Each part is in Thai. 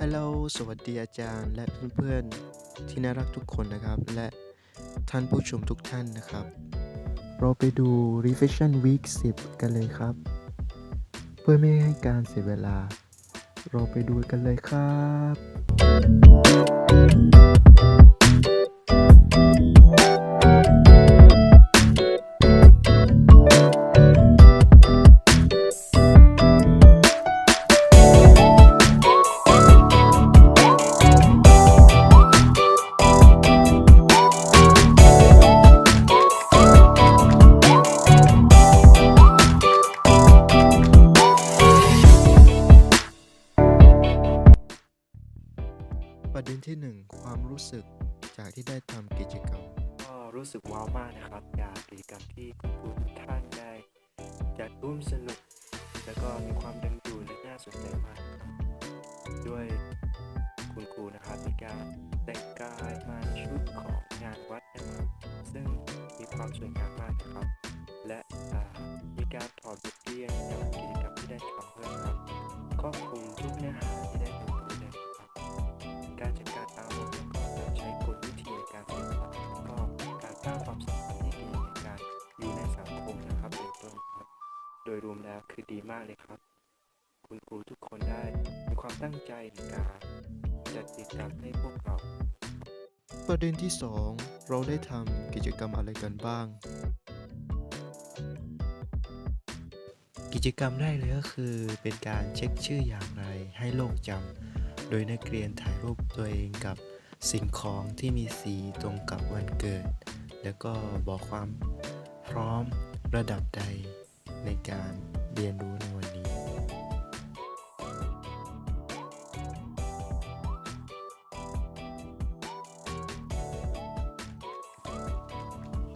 ฮัลโหล สวัสดีอาจารย์ และเพื่อนๆ ที่น่ารักทุกคนนะครับ และท่านผู้ชมทุกท่านนะครับ เราไปดู Revision Week 10 กันเลยครับ เพื่อไม่ให้การเสียเวลา เราไปดูกันเลยครับ รู้สึกว้าวมากนะครับจากกิจกรรมที่คุณครูทุกท่านได้จัดร่วมสนุก แล้วก็มีความดังดูและน่าสนใจมาก ด้วยคุณครูนะครับมีการแต่งกายมาชุดของงานวัดนะครับซึ่งมีความสวยงามมาก โดยรวมแล้วคือดีมากเลยครับ คุณครูทุกคนได้มีความตั้งใจในการจัดกิจกรรมให้พวกเรา ประเด็นที่ 2 เราได้ทำกิจกรรมอะไรกันบ้าง กิจกรรมแรกเลยก็คือ เป็นการเช็คชื่ออย่างไรให้โลกจำโดยนักเรียนถ่ายรูปตัวเองกับสิ่งของที่มีสีตรงกับวันเกิด แล้วก็บอกความพร้อมระดับใด ในการเรียนรู้ในวันนี้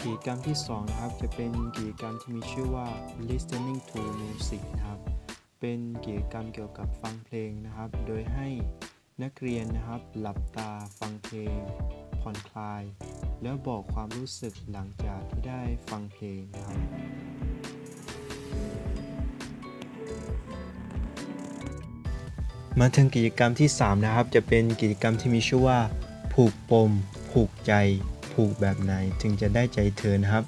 กิจกรรมที่ 2 นะครับ จะเป็นกิจกรรมที่มีชื่อว่า listening to music นะครับ เป็นกิจกรรมเกี่ยวกับฟังเพลงนะครับ โดยให้นักเรียนนะครับหลับตาฟังเพลง ผ่อนคลาย แล้วบอกความรู้สึกหลังจากที่ได้ฟังเพลงนะครับ มาถึงกิจกรรมที่ 3 นะครับ จะเป็นกิจกรรมที่มีชื่อว่า ผูกปม ผูกใจ ผูกแบบไหนถึงจะได้ใจเธอนะครับ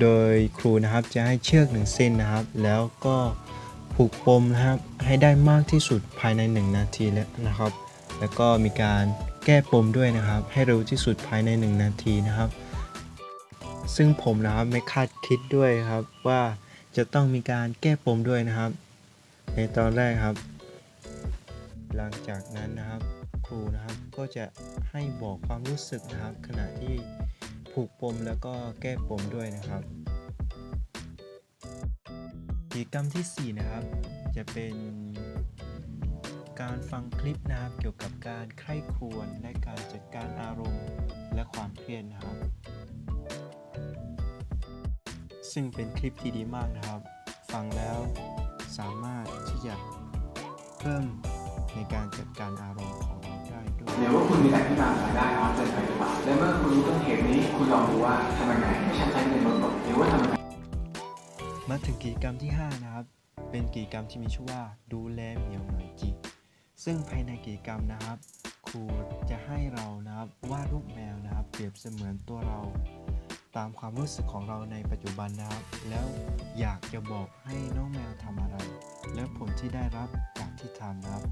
โดยครูนะครับจะให้เชือกหนึ่งเส้นนะครับ แล้วก็ผูกปมนะครับ ให้ได้มากที่สุดภายใน 1 นาทีแล้วนะครับ แล้วก็มีการแก้ปมด้วยนะครับ ให้เร็วที่สุดภายใน 1 นาทีนะครับ ซึ่งผมนะครับไม่คาดคิดด้วยครับว่าจะต้องมีการแก้ปมด้วยนะครับ ในตอนแรกครับ หลังจากนั้นนะครับครูนะครับก็จะให้บอกความรู้สึกนะครับ ขณะที่ผูกปมแล้วก็แก้ปมด้วยนะครับกิจกรรมทีสี่4 นะครับ จะเป็นการฟังคลิปนะครับเกี่ยวกับการใคร่ครวญและการจัดการอารมณ์และความเครียดนะครับ ซึ่งเป็นคลิปที่ดีมากนะครับ ฟังแล้วสามารถที่จะเพิ่ม ในการจัดการอารมณ์ของเราได้ด้วยเดี๋ยวว่าคุณมีแต่ที่มาสายได้นอนเกินไปหรือเปล่าและเมื่อคุณรู้ต้นเหตุนี้คุณลองดูว่าทำยังไงให้ฉันใช้เงินลดลงหรือว่าทำยังไงมาถึงกิจกรรมที่ 5 นะครับ เป็นกิจกรรมที่มีชื่อว่าดูแลเหมียวหน่อยจิซึ่งภายในกิจกรรมนะครับ ครูจะให้เรานะครับวาดรูปแมวนะครับ เปรียบเสมือนตัวเรา ตามความรู้สึกของเราในปัจจุบันนะครับ แล้วอยากจะบอกให้น้องแมวทำอะไร และผลที่ได้รับจาก ที่ทำนะครับ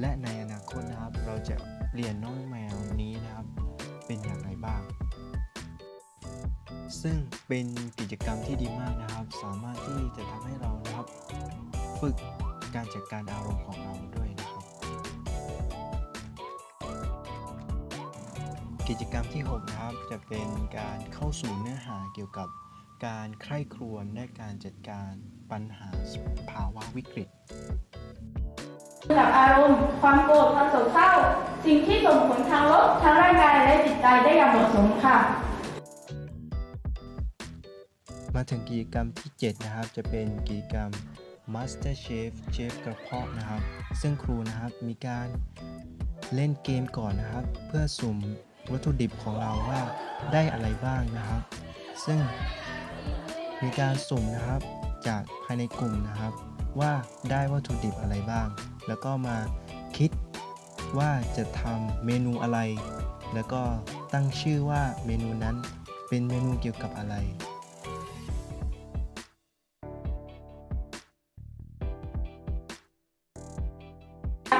และในอนาคตนะครับ เราจะเปลี่ยนน้องแมวนี้นะครับ เป็นอย่างไรบ้าง ซึ่งเป็นกิจกรรมที่ดีมากนะครับ สามารถที่จะทำให้เรานะครับ ฝึกการจัดการอารมณ์ของเราด้วยนะครับ กิจกรรมที่ 6 นะครับจะเป็นการเข้าสู่เนื้อหาเกี่ยวกับการใคร่ครวญและการจัดการปัญหาภาวะวิกฤต จากอารมณ์ ความโกรธความโศกเศร้า สิ่งที่ส่งผลทางลบทางร่างกายและจิตใจได้อย่างเหมาะสมค่ะ มาถึงกิจกรรมที่ 7 นะครับ จะเป็นกิจกรรม Master Chef เชฟกระเพาะนะครับ ซึ่งครูนะครับมีการเล่นเกมก่อนนะครับ เพื่อสุ่มวัตถุดิบของเราว่าได้อะไรบ้างนะครับ ซึ่งมีการสุ่มนะครับจากภายในกลุ่มนะครับ ว่าได้วัตถุดิบอะไรบ้าง แล้วก็มาคิดว่าจะทำเมนูอะไร แล้วก็ตั้งชื่อว่าเมนูนั้นเป็นเมนูเกี่ยวกับอะไร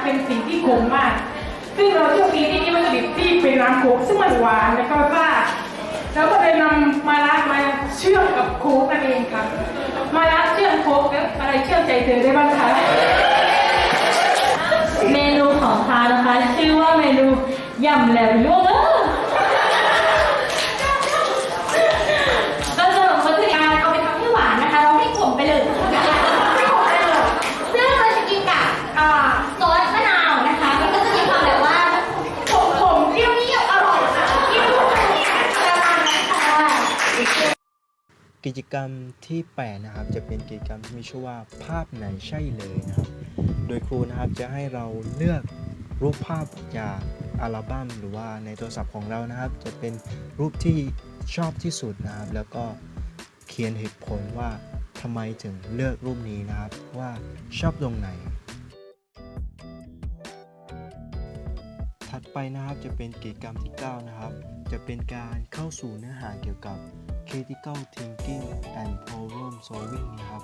เป็นสิ่งที่ขมมาก ซึ่งเราโชคดีที่นี่วัตถุดิบที่เป็นน้ำโคกซึ่งมันหวานแล้วก็ซ่าแล้วก็เลยนำมาละมาเชื่อมกับโคกนั่นเองครับมาละเชื่อมโคกแล้วอะไรเชื่อมใจเธอได้บ้างคะ ของทานนะคะ ชื่อว่าเมนูยำแหลมยั่วเด้อก็สรุปวัตถุดิบการเอาไปทำให้หวานนะคะ เราให้ขมไปเลยซึ่งเราจะกินกับอ่าซอสมะนาวนะคะ มันก็จะมีความแบบว่าขมขมๆเปรี้ยวเปรี้ยวๆอร่อยค่ะเปรี้ยวประมาณนั้นค่ะ กิจกรรมที่ 8 นะครับ จะเป็นกิจกรรมที่มีชื่อว่าภาพไหนใช่เลยนะครับ โดยครูนะครับจะให้เราเลือกรูปภาพจากอัลบั้มหรือว่าในโทรศัพท์ของเรานะครับ จะเป็นรูปที่ชอบที่สุดนะครับ แล้วก็เขียนเหตุผลว่าทำไมถึงเลือกรูปนี้นะครับ ว่าชอบตรงไหน ถัดไปนะครับจะเป็นกิจกรรมที่ 9 นะครับ จะเป็นการเข้าสู่เนื้อหาเกี่ยวกับ critical thinking and problem solving นะครับ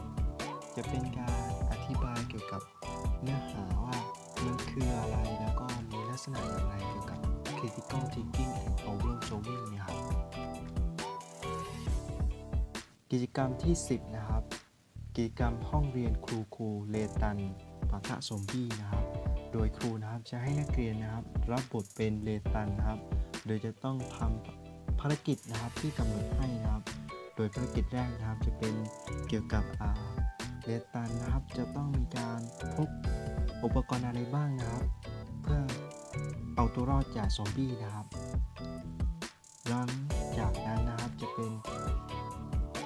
จะเป็นการอธิบายเกี่ยวกับ เนื้อหาว่ามันคืออะไรแล้วก็มีลักษณะอย่างไรเกี่ยวกับ critical thinking and problem solving นะครับ กิจกรรมที่ 10 นะครับ กิจกรรมห้องเรียนครูครูเลตันปะทะซอมบี้นะครับ โดยครูนะครับจะให้นักเรียนนะครับ รับบทเป็นเลตันนะครับ โดยจะต้องทำภารกิจนะครับที่กำหนดให้นะครับ โดยภารกิจแรกนะครับจะเป็นเกี่ยวกับ อ่าเลตันนะครับ จะต้องมีการพกอุปกรณ์อะไรบ้างนะครับ เพื่อเอาตัวรอดจากซอมบี้นะครับ หลังจากนั้นนะครับจะเป็น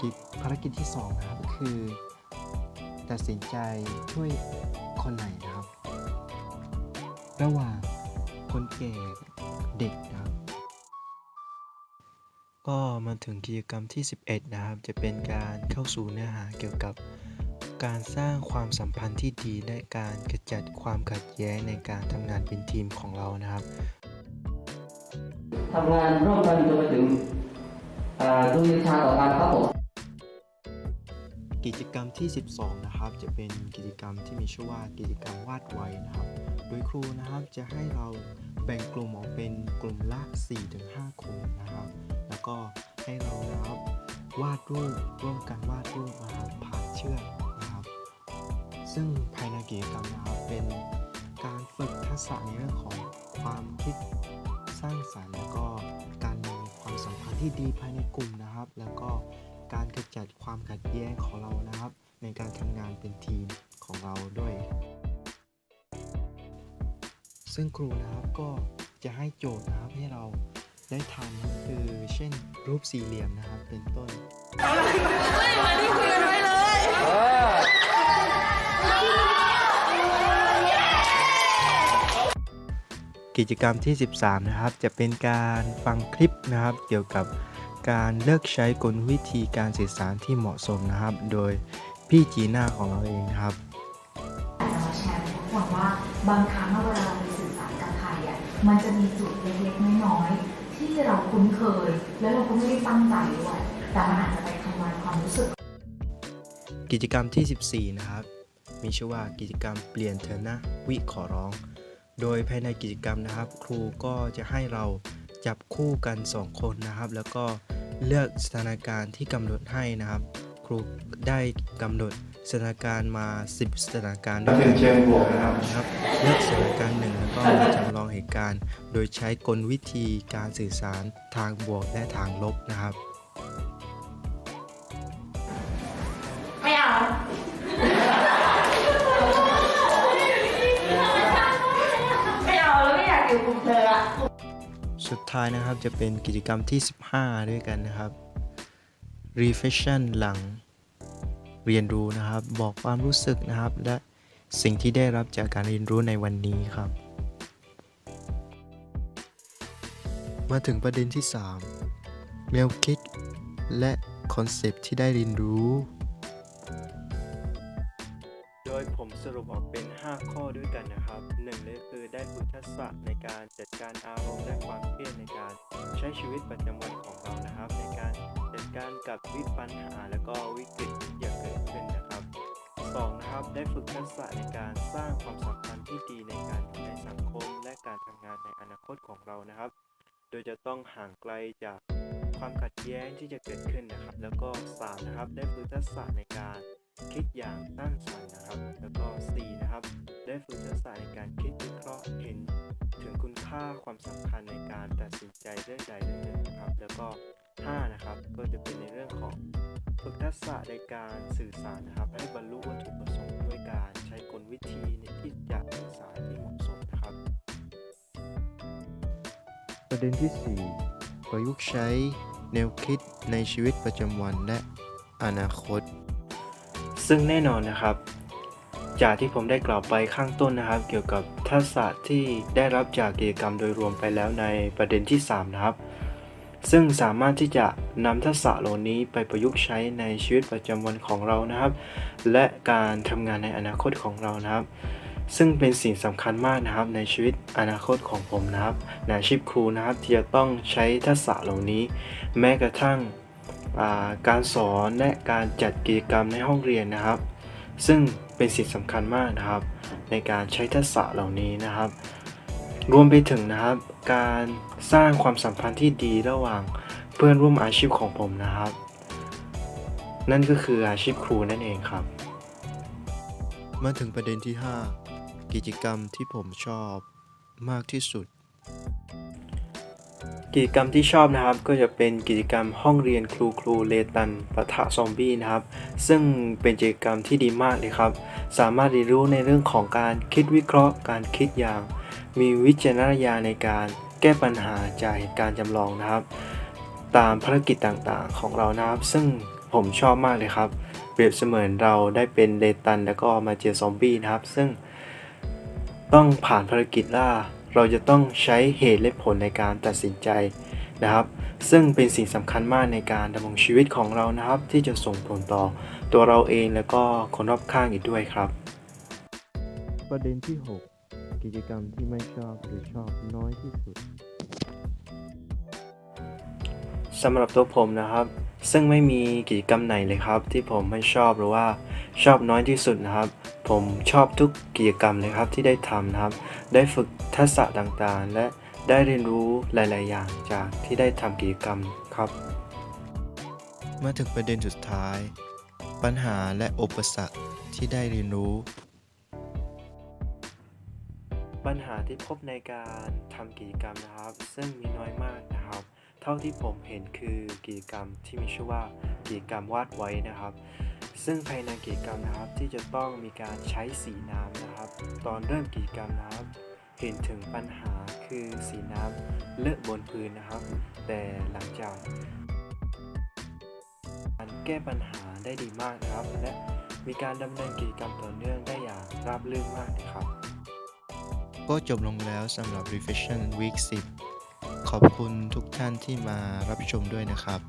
กิจภารกิจที่สองนะครับคือ ตัดสินใจช่วยคนไหนนะครับ ระหว่างคนแก่เด็กนะครับ ก็มาถึงกิจกรรมที่ 11 นะครับ จะเป็นการเข้าสู่เนื้อหาเกี่ยวกับ การสร้างความสัมพันธ์ที่ดีและการกระจัดความขัดแย้งในการทำงานเป็นทีมของเรานะครับทำงานร่วมกันจนไปถึงอ่าดูวิชาต่อกันครับผมกิจกรรมที่ 12 นะครับ จะเป็นกิจกรรมที่มีชื่อว่ากิจกรรมวาดไว้นะครับ โดยครูนะครับจะให้เราแบ่งกลุ่มออกเป็นกลุ่มละ 4-5 คนนะครับ แล้วก็ให้เรานะครับวาดรูปร่วมกันวาดรูปนะครับผ่านเชือกนะครับ ซึ่งภายในกิจกรรมนะครับเป็นการฝึกทักษะในเรื่องของความคิดสร้างสรรค์ แล้วก็การมีความสัมพันธ์ที่ดีภายในกลุ่มนะครับ แล้วก็การกระจัดความขัดแย้งของเรานะครับ ในการทำงานเป็นทีมของเราด้วย ซึ่งครูนะครับก็จะให้โจทย์นะครับให้เราได้ทำก็คือเช่นรูปสี่เหลี่ยมนะครับเป็นต้นกิ จกรรมที่ 13 นะครับ จะเป็นการฟังคลิปนะครับ เกี่ยวกับการเลือกใช้กลวิธีการสื่อสารที่เหมาะสมนะครับ โดยพี่จีน่าของเราเองนะครับอยากจะมาแชร์ให้ทุกคนว่าบางครั้งเวลาเราไปสื่อสารกับใครอะมันจะมีจุดเล็กๆน้อยๆที่เราคุ้นเคย แล้วเราก็ไม่ได้ตั้งใจด้วยแต่มันอาจจะไปทำลายความรู้สึก กิจกรรมที่ 14 นะครับ มีชื่อว่ากิจกรรมเปลี่ยนเธอนะ วิขอร้อง โดยภายในกิจกรรมนะครับ ครูก็จะให้เราจับคู่กัน 2 คนนะครับ แล้วก็เลือกสถานการณ์ที่กำหนดให้นะครับ ครูได้กำหนดสถานการณ์มา 10 สถานการณ์ด้วยกันเชิงบวกนะครับนะครับเลือกสถานการณ์หนึ่งแล้วก็มาจำลองเหตุการณ์ โดยใช้กลวิธีการสื่อสารทางบวกและทางลบนะครับ สุดท้ายนะครับจะเป็นกิจกรรมที่ 15 ด้วยกันนะครับ reflection หลังเรียนรู้นะครับ บอกความรู้สึกนะครับ และสิ่งที่ได้รับจากการเรียนรู้ในวันนี้ครับ มาถึงประเด็นที่ 3 แนวคิด และคอนเซปต์ที่ได้เรียนรู้ โดยผมสรุปออกเป็น 5 ข้อด้วยกันนะครับหนึ่งเลยคือได้ฝึกทักษะในการจัดการอารมณ์และความเครียดในการใช้ชีวิตประจำวันของเรานะครับ ในการจัดการกับวิปัญหาและก็วิกฤตที่จะเกิดขึ้นนะครับสองนะครับได้ฝึกทักษะในการสร้างความสัมพันธ์ที่ดีในการอยู่ในสังคม และการทำงานในอนาคตของเรานะครับ โดยจะต้องห่างไกลจากความขัดแย้งที่จะเกิดขึ้นนะครับ แล้วก็สามนะครับได้ฝึกทักษะในการ คิดอย่างสร้างสรรค์นะครับ แล้วก็สี่นะครับ ได้ฝึกทักษะในการคิดวิเคราะห์เห็น ถึงคุณค่าความสำคัญในการตัดสินใจเรื่องใดเรื่องหนึ่งนะครับ แล้วก็ห้านะครับ ก็จะเป็นในเรื่องของฝึกทักษะในการสื่อสารนะครับ ให้บรรลุวัตถุประสงค์ด้วยการใช้กลวิธีในที่จะสื่อสารที่เหมาะสมนะครับ ประเด็นที่ 4 ประยุกต์ใช้แนวคิดในชีวิตประจำวันและอนาคต ซึ่งแน่นอนนะครับ จากที่ผมได้กล่าวไปข้างต้นนะครับ เกี่ยวกับทักษะที่ได้รับจากกิจกรรมโดยรวมไปแล้วในประเด็นที่ 3 นะครับ ซึ่งสามารถที่จะนำทักษะเหล่านี้ไปประยุกต์ใช้ในชีวิตประจำวันของเรานะครับ และการทำงานในอนาคตของเรานะครับซึ่งเป็นสิ่งสำคัญมากนะครับในชีวิตอนาคตของผมนะครับในอาชีพครูนะครับที่จะต้องใช้ทักษะเหล่านี้ แม้กระทั่ง การสอนและการจัดกิจกรรมในห้องเรียนนะครับ ซึ่งเป็นสิ่งสำคัญมากนะครับ ในการใช้ทักษะเหล่านี้นะครับ รวมไปถึงนะครับ การสร้างความสัมพันธ์ที่ดีระหว่างเพื่อนร่วมอาชีพของผมนะครับ นั่นก็คืออาชีพครูนั่นเองครับ มาถึงประเด็นที่ 5 กิจกรรมที่ผมชอบมากที่สุด กิจกรรมที่ชอบนะครับก็จะเป็นกิจกรรมห้องเรียนครูครูเลตันปะทะซอมบี้นะครับ ซึ่งเป็นกิจกรรมที่ดีมากเลยครับ สามารถเรียนรู้ในเรื่องของการคิดวิเคราะห์ การคิดอย่าง มีวิจารณญาณในการแก้ปัญหาจากเหตุการณ์จำลองนะครับ ตามภารกิจต่างๆของเรานะครับ ซึ่งผมชอบมากเลยครับ เปรียบเสมือนเราได้เป็นเลตันแล้วก็มาเจอซอมบี้นะครับ ซึ่งต้องผ่านภารกิจล่า เราจะต้องใช้เหตุและผลในการตัดสินใจนะครับ ซึ่งเป็นสิ่งสำคัญมากในการดำรงชีวิตของเรานะครับ ที่จะส่งผลต่อตัวเราเองแล้วก็คนรอบข้างอีกด้วยครับ ประเด็นที่ 6 กิจกรรมที่ไม่ชอบหรือชอบน้อยที่สุดสำหรับตัวผมนะครับ ซึ่งไม่มีกิจกรรมไหนเลยครับ ที่ผมไม่ชอบหรือว่าชอบน้อยที่สุดนะครับ ผมชอบทุกกิจกรรมเลยครับที่ได้ทำนะครับ ได้ฝึกทักษะต่างๆ และได้เรียนรู้หลาย ๆ อย่างจากที่ได้ทำกิจกรรมครับมาถึงประเด็นสุดท้าย ปัญหาและอุปสรรคที่ได้เรียนรู้ ปัญหาที่พบในการทำกิจกรรมนะครับ ซึ่งมีน้อยมากนะครับ เท่าที่ผมเห็นคือกิจกรรมที่มีชื่อว่ากิจกรรมวาดไว้นะครับ ซึ่งภายในกิจกรรมนะครับที่จะต้องมีการใช้สีน้ำนะครับ ตอนเริ่มกิจกรรมนะครับ เห็นถึงปัญหาคือสีน้ำเลอะบนพื้นนะครับ แต่หลังจากการแก้ปัญหาได้ดีมากนะครับ และมีการดำเนินกิจกรรมต่อเนื่องได้อย่างราบรื่นมากเลยครับ ก็จบลงแล้วสำหรับ Reflection Week 10 ขอบคุณทุกท่านที่มารับชมด้วยนะครับ